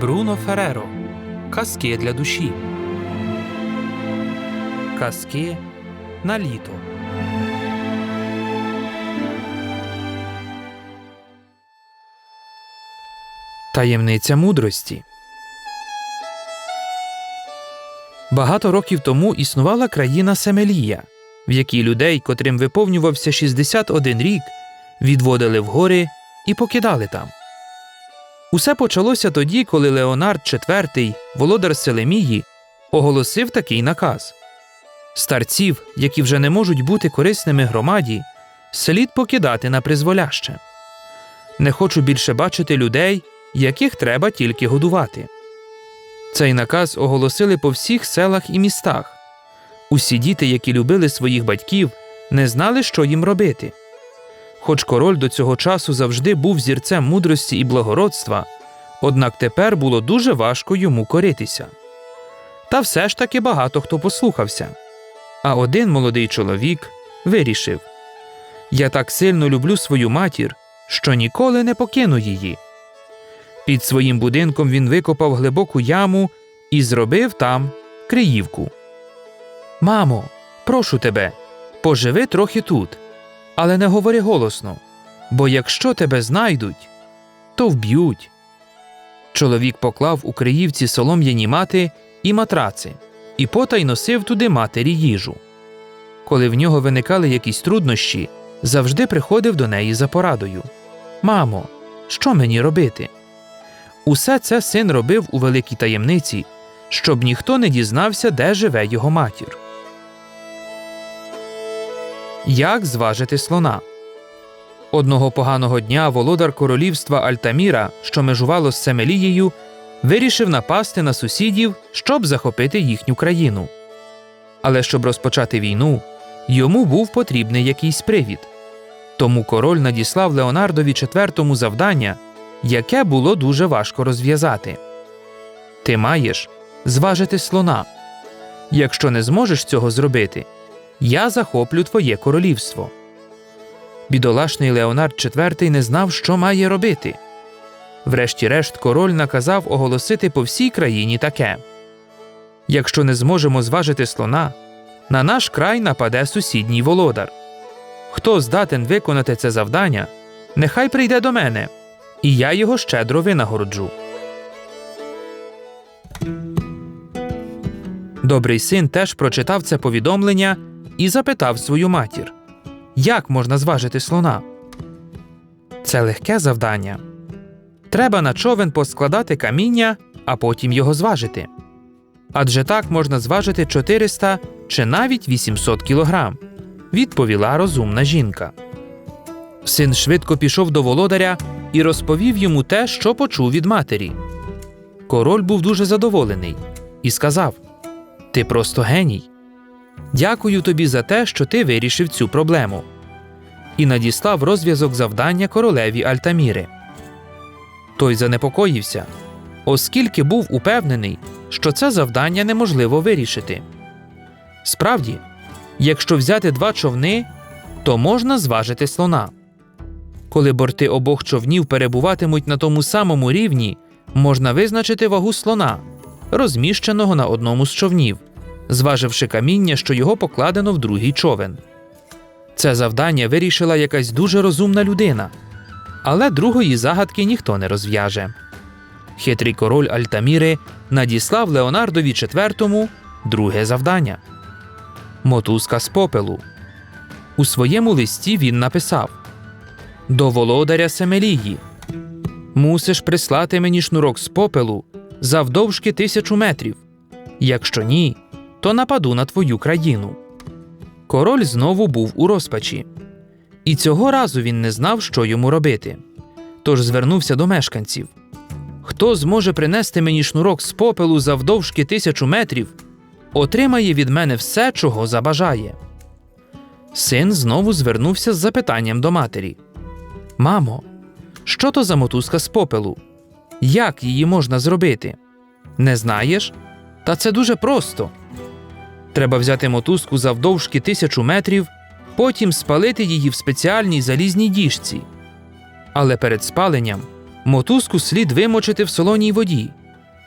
Бруно Фереро. Казки для душі. Казки на літо. Таємниця мудрості. Багато років тому існувала країна Семелія, в якій людей, котрим виповнювався 61 рік, відводили в гори і покидали там. Усе почалося тоді, коли Леонард IV, володар Селемії, оголосив такий наказ старців, які вже не можуть бути корисними громаді, слід покидати на призволяще. Не хочу більше бачити людей, яких треба тільки годувати. Цей наказ оголосили по всіх селах і містах. Усі діти, які любили своїх батьків, не знали, що їм робити. Хоч король до цього часу завжди був зірцем мудрості і благородства, однак тепер було дуже важко йому коритися. Та все ж таки багато хто послухався. А один молодий чоловік вирішив Я так сильно люблю свою матір, що ніколи не покину її. Під своїм будинком він викопав глибоку яму і зробив там криївку. Мамо, прошу тебе, поживи трохи тут, але не говори голосно, бо якщо тебе знайдуть, то вб'ють. Чоловік поклав у криївці солом'яні мати і матраци, і потай носив туди матері їжу. Коли в нього виникали якісь труднощі, завжди приходив до неї за порадою Мамо, що мені робити? Усе це син робив у великій таємниці, щоб ніхто не дізнався, де живе його матір. Як зважити слона? Одного поганого дня володар королівства Альтаміра, що межувало з Семелією, вирішив напасти на сусідів, щоб захопити їхню країну. Але щоб розпочати війну, йому був потрібний якийсь привід. Тому король надіслав Леонардові IV завдання, яке було дуже важко розв'язати. Ти маєш зважити слона. Якщо не зможеш цього зробити, я захоплю твоє королівство. Бідолашний Леонард IV не знав, що має робити. Врешті-решт, король наказав оголосити по всій країні таке якщо не зможемо зважити слона, на наш край нападе сусідній володар. Хто здатен виконати це завдання, нехай прийде до мене, і я його щедро винагороджу. Добрий син теж прочитав це повідомлення і запитав свою матір Як можна зважити слона? Це легке завдання. Треба на човен поскладати каміння, а потім його зважити. Адже так можна зважити 400 чи навіть 800 кілограм, відповіла розумна жінка. Син швидко пішов до володаря і розповів йому те, що почув від матері. Король був дуже задоволений і сказав: Ти просто геній. Дякую тобі за те, що ти вирішив цю проблему. І надіслав розв'язок завдання королеві Альтаміри. Той занепокоївся, оскільки був упевнений, що це завдання неможливо вирішити. Справді, якщо взяти два човни, то можна зважити слона. Коли борти обох човнів перебуватимуть на тому самому рівні, можна визначити вагу слона, розміщеного на одному з човнів, зваживши каміння, що його покладено в другий човен. Це завдання вирішила якась дуже розумна людина, але другої загадки ніхто не розв'яже. Хитрий король Альтаміри надіслав Леонардові IV друге завдання мотузка з попелу. У своєму листі він написав До володаря Семелії. Мусиш прислати мені шнурок з попелу завдовжки тисячу метрів. Якщо ні, то нападу на твою країну. Король знову був у розпачі, і цього разу він не знав, що йому робити. Тож звернувся до мешканців Хто зможе принести мені шнурок з попелу завдовжки тисячу метрів, отримає від мене все, чого забажає. Син знову звернувся з запитанням до матері Мамо, що то за мотузка з попелу? Як її можна зробити? Не знаєш? Та це дуже просто. Треба взяти мотузку завдовжки тисячу метрів, потім спалити її в спеціальній залізній діжці. Але перед спаленням мотузку слід вимочити в солоній воді,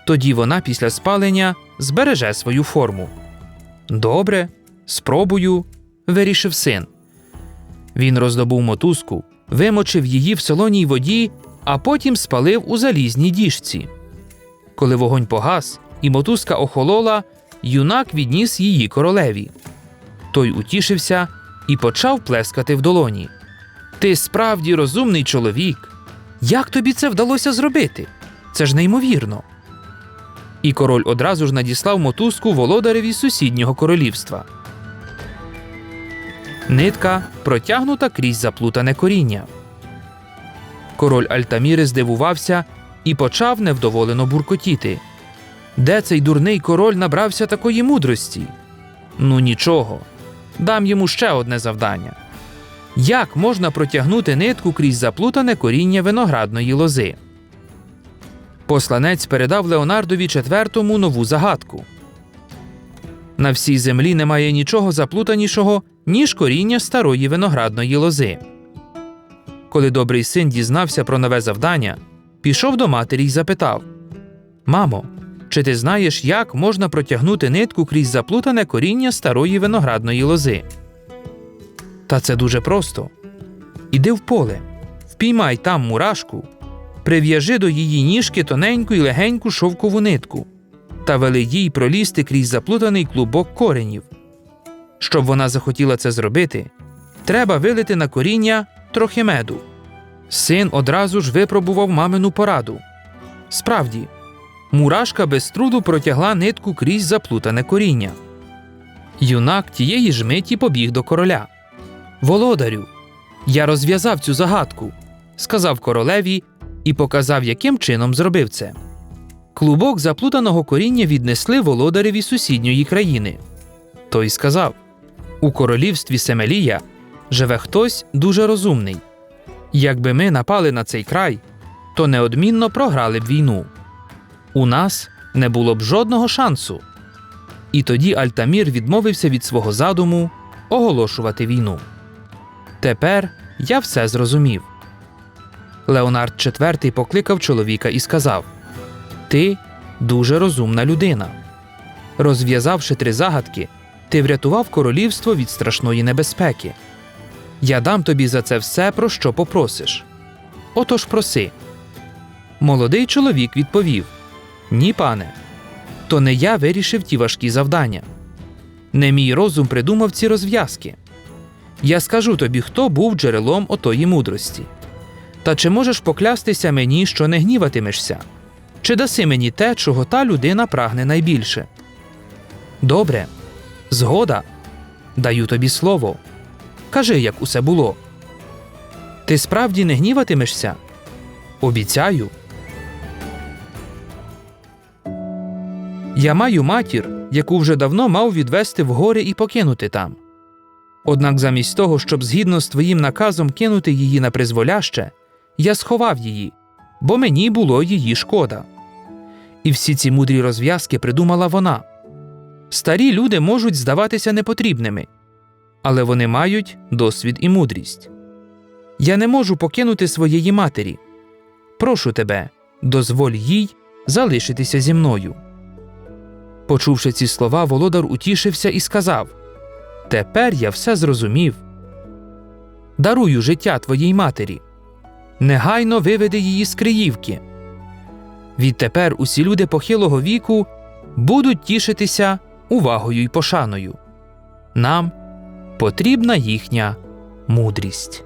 Тоді вона після спалення збереже свою форму. Добре, спробую, вирішив син. Він роздобув мотузку, вимочив її в солоній воді, а потім спалив у залізній діжці. Коли вогонь погас і мотузка охолола, юнак відніс її королеві. Той утішився і почав плескати в долоні. Ти справді розумний чоловік. Як тобі це вдалося зробити? Це ж неймовірно. І король одразу ж надіслав мотузку володареві сусіднього королівства. Нитка протягнута крізь заплутане коріння. Король Альтаміри здивувався і почав невдоволено буркотіти. Де цей дурний король набрався такої мудрості? Ну нічого, дам йому ще одне завдання. Як можна протягнути нитку крізь заплутане коріння виноградної лози? Посланець передав Леонардові IV нову загадку. На всій землі немає нічого заплутанішого, ніж коріння старої виноградної лози. Коли добрий син дізнався про нове завдання, пішов до матері й запитав: Мамо, чи ти знаєш, як можна протягнути нитку крізь заплутане коріння старої виноградної лози? Та це дуже просто. Іди в поле, впіймай там мурашку, прив'яжи до її ніжки тоненьку й легеньку шовкову нитку та вели їй пролізти крізь заплутаний клубок коренів. Щоб вона захотіла це зробити, треба вилити на коріння трохи меду. Син одразу ж випробував мамину пораду. Справді, мурашка без труду протягла нитку крізь заплутане коріння. Юнак тієї ж миті побіг до короля. Володарю, я розв'язав цю загадку, сказав королеві і показав, яким чином зробив це. Клубок заплутаного коріння віднесли володареві сусідньої країни. Той сказав: У королівстві Семелія живе хтось дуже розумний. Якби ми напали на цей край, то неодмінно програли б війну. У нас не було б жодного шансу. І тоді Альтамір відмовився від свого задуму оголошувати війну. Тепер я все зрозумів. Леонард IV покликав чоловіка і сказав: Ти дуже розумна людина. Розв'язавши три загадки, ти врятував королівство від страшної небезпеки. Я дам тобі за це все, про що попросиш. Отож проси. Молодий чоловік відповів: Ні, пане, то не я вирішив ті важкі завдання. Не мій розум придумав ці розв'язки. Я скажу тобі, хто був джерелом отої мудрості. Та чи можеш поклястися мені, що не гніватимешся? Чи даси мені те, чого та людина прагне найбільше? Добре, згода. Даю тобі слово. Кажи, як усе було. Ти справді не гніватимешся? Обіцяю. Я маю матір, яку вже давно мав відвести в гори і покинути там. Однак замість того, щоб згідно з твоїм наказом кинути її на призволяще, я сховав її, бо мені було її шкода. І всі ці мудрі розв'язки придумала вона. Старі люди можуть здаватися непотрібними, але вони мають досвід і мудрість. Я не можу покинути своєї матері. Прошу тебе, дозволь їй залишитися зі мною. Почувши ці слова, володар утішився і сказав Тепер я все зрозумів. Дарую життя твоїй матері. Негайно виведи її з Криївки. Відтепер усі люди похилого віку будуть тішитися увагою й пошаною. Нам потрібна їхня мудрість.